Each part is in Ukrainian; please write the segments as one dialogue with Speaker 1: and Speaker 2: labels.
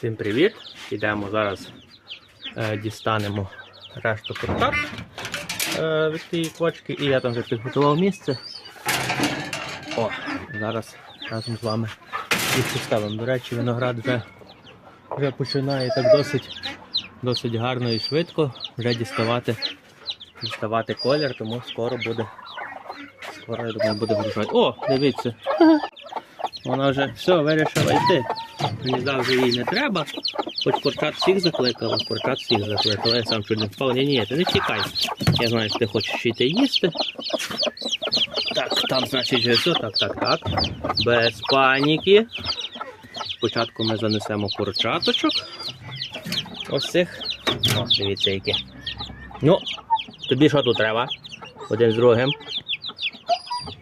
Speaker 1: Всім привіт! Ідемо зараз е, дістанемо решту куртак е, від тієї квочки і я там вже підготував місце. О, зараз разом з вами їх. До речі, виноград вже, вже починає так досить, досить гарно і швидко вже діставати, діставати колір, тому скоро буде. Скоро, я думаю, буде вирішувати. О, дивіться! Вона вже все вирішила йти. Гнізда вже їй не треба. Хоч курчат всіх закликала, курчат всіх закликала. Я сам чуть не впав. Ні, ні, ти не тікай. Я знаю, що ти хочеш йти їсти. Так, там, значить, вже все. Так, так, так. Без паніки. Спочатку ми занесемо курчаточок. Ось цих. О, дивіться, які. Ну, тобі що тут треба? Один з другим.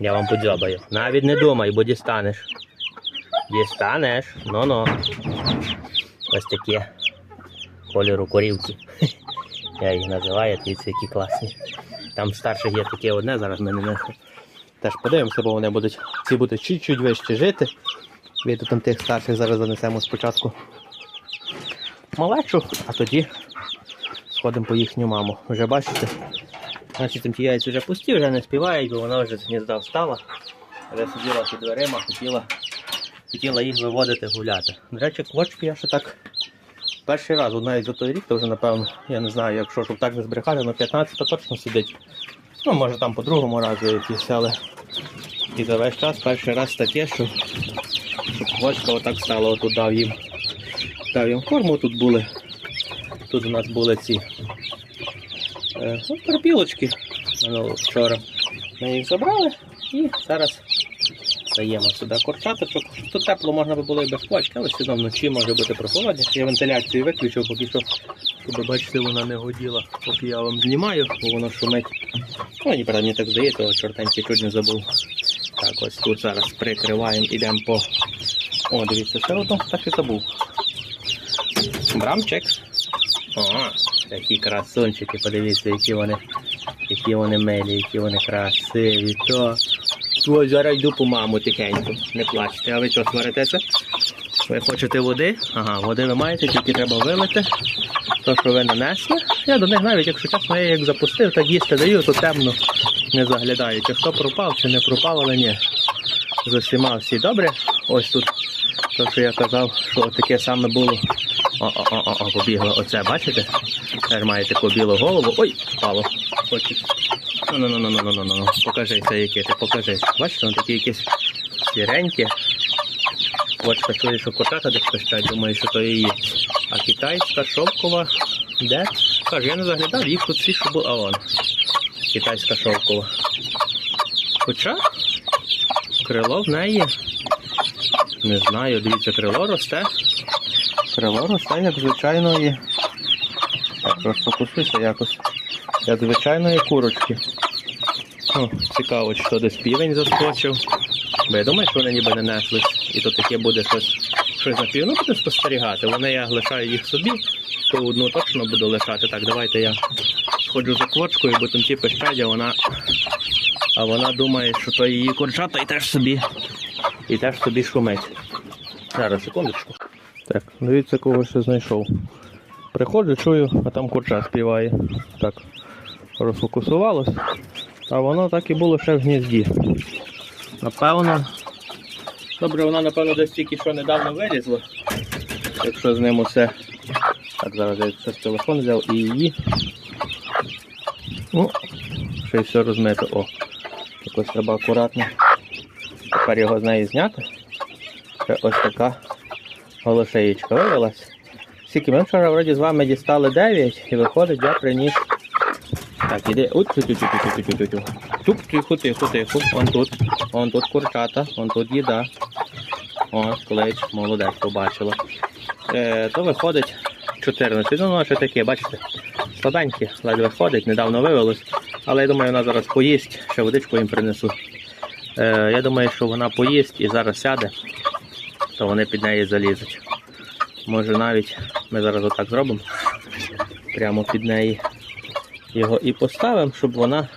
Speaker 1: Я вам подзьобаю. Навіть не думай, бо дістанеш. Дістанеш. Ну-ну. Ось такі кольору корівки. Я їх називаю, дивіться, які класні. Там старших є таке одне, зараз на них теж подивимося, бо вони будуть, ці будуть чуть-чуть вище жити. Від там тих старших зараз занесемо спочатку малечу, а тоді сходимо по їхню маму. Вже бачите? Значить, там ті яйця вже пусті, вже не співають, бо вона вже гнізда встала. Вже сиділа під дверима, хотіла, хотіла їх виводити гуляти. До речі, квочки я ще так перший раз, навіть за той рік, то вже напевно, я не знаю, якщо щоб так не збрехати, але 15 то точно сидить. Ну, може там по другому разу якісь, але і за весь час перший раз таке, що, що квочка отак стала, отут дав їм. Дав їм корму, тут були. Тут у нас були ці Е, ну, перепілочки вчора. Ми їх забрали і зараз даємо сюди курчаточок. Тут тепло можна би було і без квачки, але все одно вночі може бути прохолодніше. Я вентиляцію виключив, поки що, щоб бачите, вона не годіла, поки я вам знімаю, бо воно шумить. Ну, мені правда, мені так здається, о, чортенький чуть не забув. Так, ось тут зараз прикриваємо, ідемо по. О, дивіться, все одно так і забув. Брамчик. Ага, такі красунчики, подивіться, які вони, які вони милі, які вони красиві. То. Ой, зараз йду по маму тихенько. Не плачте, а ви що сваритеся? Ви хочете води? Ага, води ви маєте, тільки треба вилити. То, що ви нанесли. Я до них навіть, якщо чесно, я їх запустив, так їсти даю, то темно не заглядаю. Чи хто пропав, чи не пропав, але ні. З усіма всі добре. Ось тут, то, що я казав, що таке саме було. О-о-о, побігло. Оце, бачите? Тепер маєте таку білу голову. Ой, впало. Хочуть. Ну, ну, ну, ну, ну, ну, ну, ну. Покажи це яке ти, покажи. Бачите, вони такі якісь сіренькі. Очка чує, що котата десь пищать, думаю, що то її. А китайська шовкова. Де? Каже, я не заглядав, їх тут всі, що були. А вон. Китайська шовкова. Хоча крило в неї. Не знаю, дивіться, крило росте. Крило росте, як звичайної. Так, розфокусуйся якось. Як звичайної курочки. О, цікаво, чи то десь півень заскочив. Бо я думаю, що вони ніби не неслись. І то таке буде щось, щось на пів. Ну, буде спостерігати. Вони я лишаю їх собі, то одну точно буду лишати. Так, давайте я сходжу за квочкою, бо там ті пищать, а вона. А вона думає, що то її курчата і теж собі. І теж собі шумить. Зараз, секундочку. Так, дивіться, кого ще знайшов. Приходжу, чую, а там курча співає. Так, розфокусувалось. А воно так і було ще в гнізді. Напевно. Добре, вона, напевно, десь тільки що недавно вилізла. Якщо з ним усе. Так, зараз я це телефон взяв і її. Ну, ще й все розмито. О, якось треба акуратно. Тепер його з неї зняти. Ще ось така голошеєчка вивелась. Скільки ми вчора вроді з вами дістали 9 і виходить, я приніс. Так, іди. От тю тю тю тю тю тю тю тихо, тихо, тихо. Вон тут. Вон тут курчата, вон тут їда. О, клич, молодець, побачила. Е, то виходить 14. Ну, воно ще таке, бачите, слабеньке, ледь виходить, недавно вивелось. Але я думаю, вона зараз поїсть, ще водичку їм принесу. Е, я думаю, що вона поїсть і зараз сяде, то вони під неї залізуть. Може навіть ми зараз отак зробимо. Прямо під неї його і поставимо, щоб вона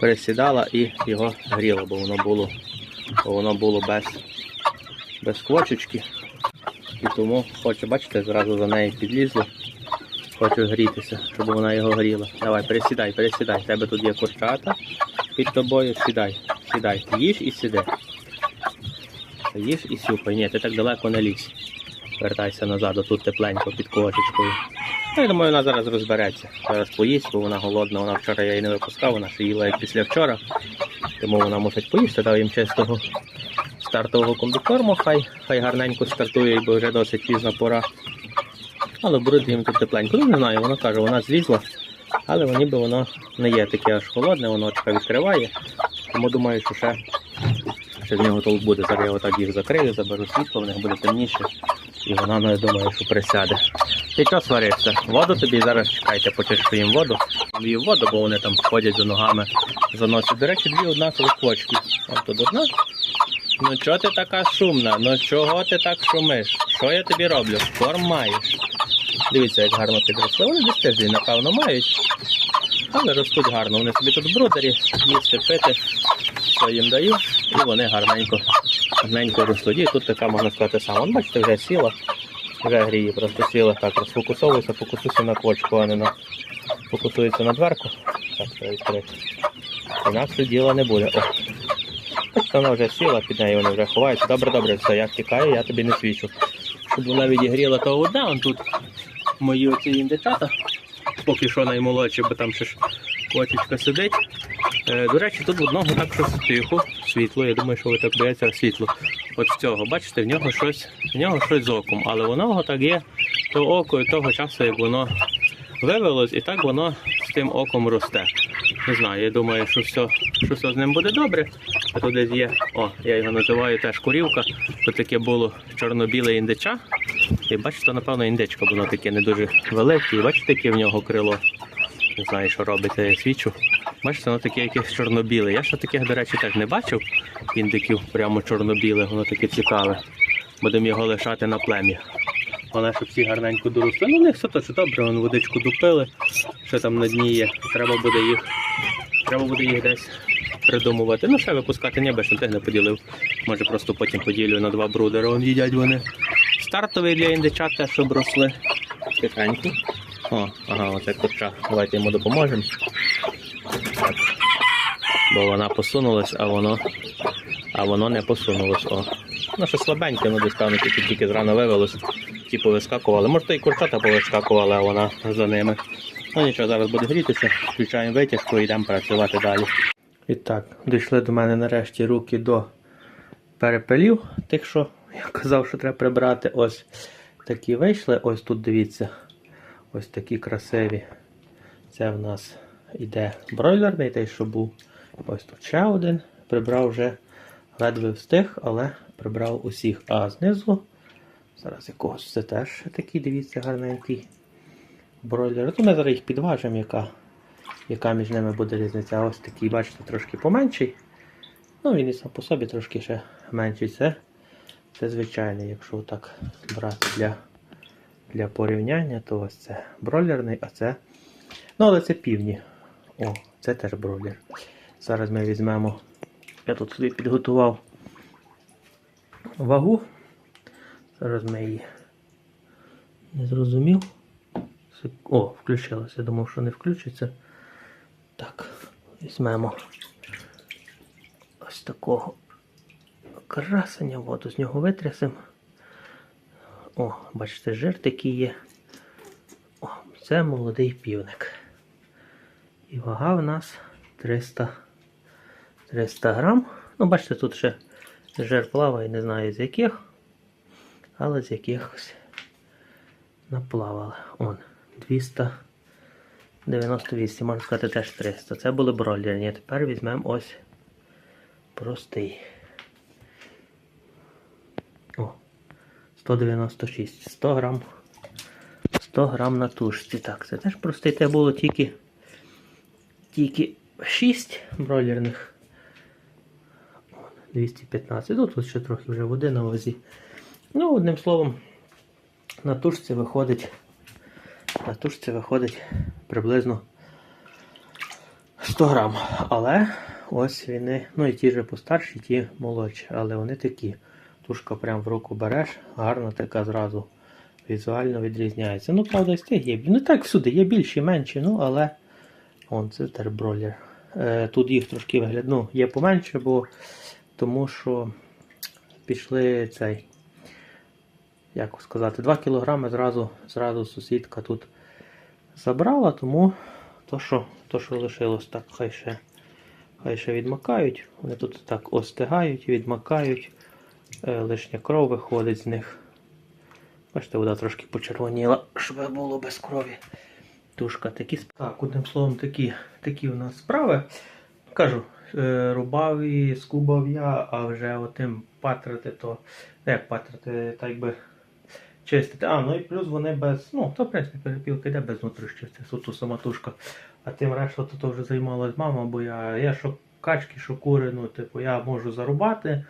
Speaker 1: присідала і його гріла, бо воно було, бо воно було без, без квочечки. І тому хоче, бачите, зразу за нею підлізло. Хоче грітися, щоб вона його гріла. Давай, пересідай, пересідай. В тебе тут є курчата під тобою. Сідай, сідай. Їж і сиди. Їж і сюпай. Ні, ти так далеко не лізь. Вертайся назад, тут тепленько під кошечкою. Ну, я думаю, вона зараз розбереться. Зараз поїсть, бо вона голодна. Вона вчора я її не випускав, вона ще їла як після вчора. Тому вона мусить поїсти, дав їм чистого стартового комбікорму, хай, хай гарненько стартує, бо вже досить пізна пора. Але буде їм тут тепленько. Ну не знаю, вона каже, вона злізла, але ніби воно не є таке аж холодне, воно очка відкриває. Тому думаю, що ще, ще з нього толк буде. Зараз я отак їх закрию, заберу світло, в них буде темніше. І вона, ну, я думаю, що присяде. Ти що сварився? Воду тобі зараз чекайте, почищу їм воду. Вів воду, бо вони там ходять за ногами, заносять. До речі, дві однакові кочки. От тут одна. Ну чого ти така шумна? Ну чого ти так шумиш? Що я тобі роблю? Корм маєш. Дивіться, як гарно підросли. Вони десь тиждень, напевно, мають. Але ростуть гарно. Вони собі тут брудері, їсти, пити, що їм даю, і вони гарненько, гарненько ростуть. І тут така, можна сказати, сама. Бачите, вже сіла, вже гріє, просто сіла так, розфокусовується, фокусується на кочку, а не на фокусується на дверку. Так, треба відкрити. Інакше діла не буде. О. Вона вже сіла, під нею вони вже ховаються. Добре, добре, все, я втікаю, я тобі не свічу. Щоб вона відігріла то одна, он тут мої оці індичата. Поки що наймолодші, бо там ще ж кочечка сидить. Е, до речі, тут в одного так щось тихо, світло. Я думаю, що ви так бояться світло. От в цього, бачите, в нього щось, в нього щось з оком, але воно так є то око і того часу, як воно вивелось, і так воно з тим оком росте. Не знаю, я думаю, що все, що все з ним буде добре. А тут є, о, я його називаю теж курівка. Тут таке було чорно-біле індича. І бачите, напевно, індичка, воно таке не дуже велике. І бачите, яке в нього крило. Не знаю, що робиться, я свічу. Бачите, воно таке якесь чорно-біле. Я ще таких, до речі, теж не бачив індиків прямо чорно-біле, воно таке цікаве. Будемо його лишати на плем'я. Вони щоб всі гарненько доросли. Ну, у них все точно добре, вон водичку допили, що там на дні є. Треба буде їх, треба буде їх десь придумувати. Ну, ще випускати ні, бо ще тих не поділив. Може просто потім поділю на два брудери. Вон їдять вони. Стартовий для індичат теж, щоб росли. Тихенько. О, ага, оце курча. Давайте йому допоможемо. Бо вона посунулась, а воно, а воно не посунулось. О. Ну, що слабеньке, ну десь певно тільки, тільки зрано вивелось. Ті повискакували. Може, то і курчата повискакували, а вона за ними. Ну нічого, зараз буде грітися, включаємо витяжку і йдемо працювати далі. І так, дійшли до мене нарешті руки до перепелів, тих, що я казав, що треба прибрати. Ось такі вийшли. Ось тут дивіться. Ось такі красиві. Це в нас іде бройлерний, той, що був. Ось тут ще один. Прибрав вже ледве встиг, але прибрав усіх. А знизу, зараз якогось це теж такий, дивіться, гарненький бройлер. То ми зараз їх підважимо, яка, яка між ними буде різниця. Ось такий, бачите, трошки поменший. Ну, він і сам по собі трошки ще менший. Це, це звичайний, якщо так брати для, для порівняння, то ось це бройлерний, а це. Ну, але це півні. О, це теж бройлер. Зараз ми візьмемо. Я тут собі підготував вагу. Зараз ми її не зрозумів. О, включилося. Я думав, що не включиться. Так, візьмемо ось такого красення, воду з нього витрясемо. О, бачите, жир такий є. О, це молодий півник. І вага в нас 300, 300 грам. Ну, бачите, тут ще жир плаває, не знаю з яких, але з якихось наплавали. Он, 298, можна сказати, теж 300. Це були бройлерні. Тепер візьмемо ось простий. О, 196, 100 грам. 100 грам на тушці. Так, це теж простий. Те було тільки, тільки 6 бройлерних. 215. Ну, тут ще трохи вже води на вазі. Ну, одним словом, на тушці виходить. На тушці виходить приблизно 100 грам. Але ось вони, ну і ті ж постарші, ті молодші, але вони такі. Тушка прям в руку береш, гарно така зразу візуально відрізняється. Ну, правда, і стиг є. Ну так всюди, є більші, менші, ну але. Вон, це тербролер. Е, тут їх трошки вигляд, ну, є поменше, бо тому що пішли цей. Як сказати, 2 кілограми зразу, зразу сусідка тут забрала, тому то, що, то, що лишилось, так хай ще, хай ще відмакають. Вони тут так остигають, відмакають. Е, лишня кров виходить з них. Бачите, вода трошки почервоніла, щоб було без крові. Тушка такі Так, одним словом, такі, такі у нас справи. Кажу, е, рубав і скубав я, а вже отим патрити, то ну, як патрити, так би чистити. А, ну і плюс вони без. Ну, то в принципі перепілка йде без внутрішньої, це суто сама тушка. А тим решта то, то вже займалась мама, бо я, я що качки, що кури, ну, типу, я можу зарубати,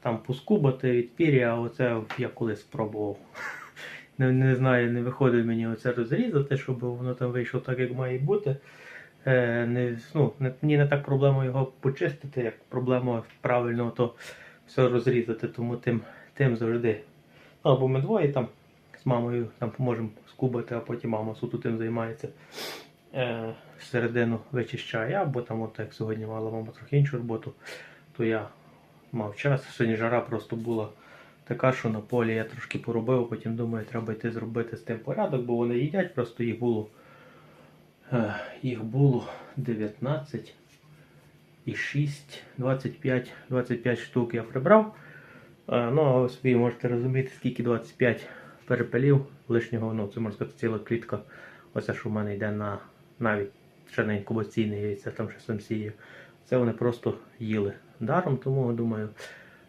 Speaker 1: там поскубати від пір'я, а оце я колись спробував. Не, не знаю, не виходить мені оце розрізати, щоб воно там вийшло так, як має бути. Е, не, ну, не, мені не так проблема його почистити, як проблема правильно то все розрізати, тому тим, тим завжди. Ну, або ми двоє там з мамою там поможемо скубати, а потім мама суто тим займається. Е, середину вичищає, або там, от як сьогодні мала мама трохи іншу роботу, то я мав час. Сьогодні жара просто була така, що на полі я трошки поробив, потім думаю, треба йти зробити з тим порядок, бо вони їдять, просто їх було, е, їх було 19 і 6, 25, 25 штук я прибрав. Е, Ну, а ви собі можете розуміти, скільки 25 перепелів лишнього, ну це можна сказати ціла клітка. Оце, що в мене йде на навіть ще на інкубаційне яйця, там ще сам сіє. Це вони просто їли даром, тому думаю,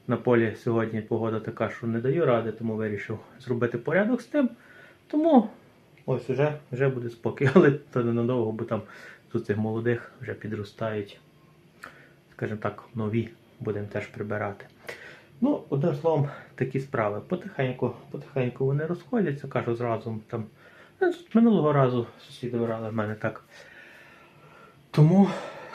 Speaker 1: на полі сьогодні погода така, що не даю ради, тому вирішив зробити порядок з тим. Тому ось вже, вже буде спокій, але то ненадовго, бо там тут цих молодих вже підростають, скажімо так, нові будемо теж прибирати. Ну, одним словом, такі справи. Потихеньку, потихеньку вони розходяться, кажу зразу там. ну, Минулого разу сусіди брали в мене так. Тому,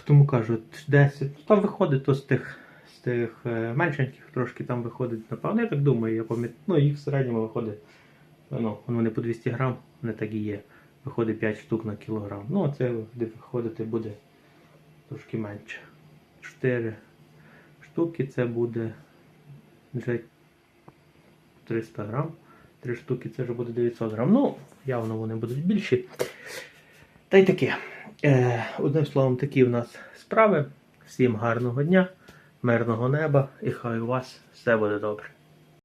Speaker 1: тому кажу, 10. Ну, там виходить то з тих, тих е, меншеньких трошки там виходить, напевно, я так думаю, я пам'ятаю. Ну, їх в середньому виходить. Ну, вони по 200 грам, вони так і є. Виходить 5 штук на кілограм. Ну, а це виходити буде трошки менше. 4 штуки це буде вже 300 грам. 3 штуки це вже буде 900 грам. Ну, явно вони будуть більші. Та й таке. Е, одним словом, такі в нас справи. Всім гарного дня, мирного неба і хай у вас все буде добре.